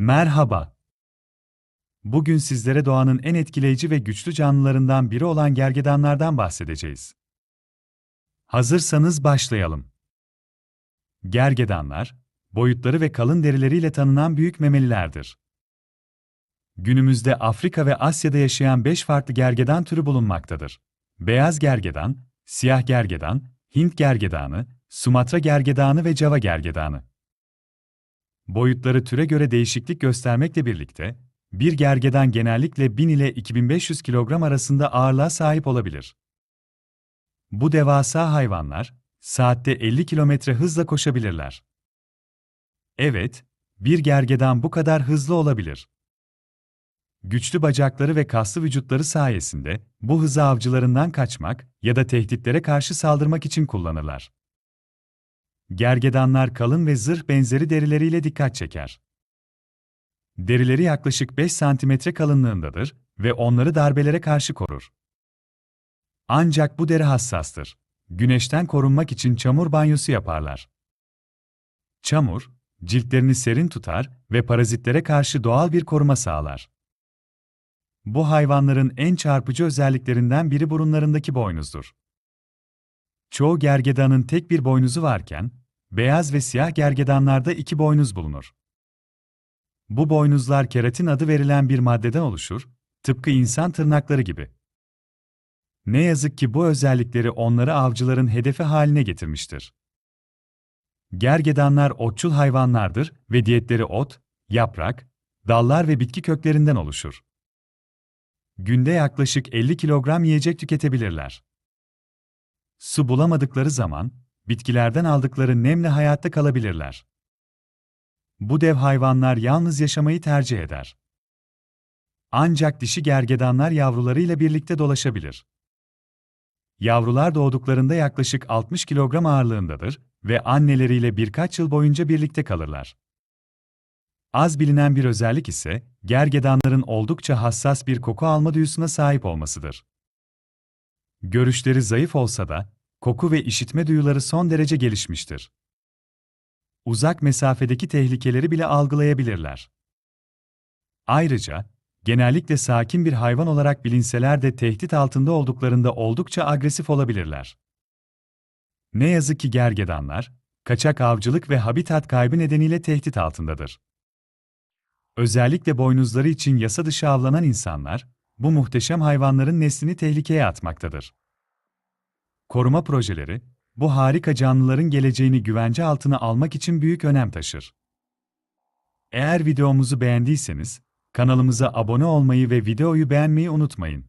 Merhaba. Bugün sizlere doğanın en etkileyici ve güçlü canlılarından biri olan gergedanlardan bahsedeceğiz. Hazırsanız başlayalım. Gergedanlar, boyutları ve kalın derileriyle tanınan büyük memelilerdir. Günümüzde Afrika ve Asya'da yaşayan 5 farklı gergedan türü bulunmaktadır. Beyaz gergedan, siyah gergedan, Hint gergedanı, Sumatra gergedanı ve Java gergedanı. Boyutları türe göre değişiklik göstermekle birlikte, bir gergedan genellikle 1000 ile 2500 kilogram arasında ağırlığa sahip olabilir. Bu devasa hayvanlar, saatte 50 kilometre hızla koşabilirler. Evet, bir gergedan bu kadar hızlı olabilir. Güçlü bacakları ve kaslı vücutları sayesinde bu hızı avcılarından kaçmak ya da tehditlere karşı saldırmak için kullanırlar. Gergedanlar kalın ve zırh benzeri derileriyle dikkat çeker. Derileri yaklaşık 5 santimetre kalınlığındadır ve onları darbelere karşı korur. Ancak bu deri hassastır. Güneşten korunmak için çamur banyosu yaparlar. Çamur, ciltlerini serin tutar ve parazitlere karşı doğal bir koruma sağlar. Bu hayvanların en çarpıcı özelliklerinden biri burunlarındaki boynuzdur. Çoğu gergedanın tek bir boynuzu varken, beyaz ve siyah gergedanlarda iki boynuz bulunur. Bu boynuzlar keratin adı verilen bir maddeden oluşur, tıpkı insan tırnakları gibi. Ne yazık ki bu özellikleri onları avcıların hedefi haline getirmiştir. Gergedanlar otçul hayvanlardır ve diyetleri ot, yaprak, dallar ve bitki köklerinden oluşur. Günde yaklaşık 50 kilogram yiyecek tüketebilirler. Su bulamadıkları zaman, bitkilerden aldıkları nemle hayatta kalabilirler. Bu dev hayvanlar yalnız yaşamayı tercih eder. Ancak dişi gergedanlar yavrularıyla birlikte dolaşabilir. Yavrular doğduklarında yaklaşık 60 kilogram ağırlığındadır ve anneleriyle birkaç yıl boyunca birlikte kalırlar. Az bilinen bir özellik ise gergedanların oldukça hassas bir koku alma duyusuna sahip olmasıdır. Görüşleri zayıf olsa da koku ve işitme duyuları son derece gelişmiştir. Uzak mesafedeki tehlikeleri bile algılayabilirler. Ayrıca, genellikle sakin bir hayvan olarak bilinseler de tehdit altında olduklarında oldukça agresif olabilirler. Ne yazık ki gergedanlar, kaçak avcılık ve habitat kaybı nedeniyle tehdit altındadır. Özellikle boynuzları için yasa dışı avlanan insanlar, bu muhteşem hayvanların neslini tehlikeye atmaktadır. Koruma projeleri, bu harika canlıların geleceğini güvence altına almak için büyük önem taşır. Eğer videomuzu beğendiyseniz, kanalımıza abone olmayı ve videoyu beğenmeyi unutmayın.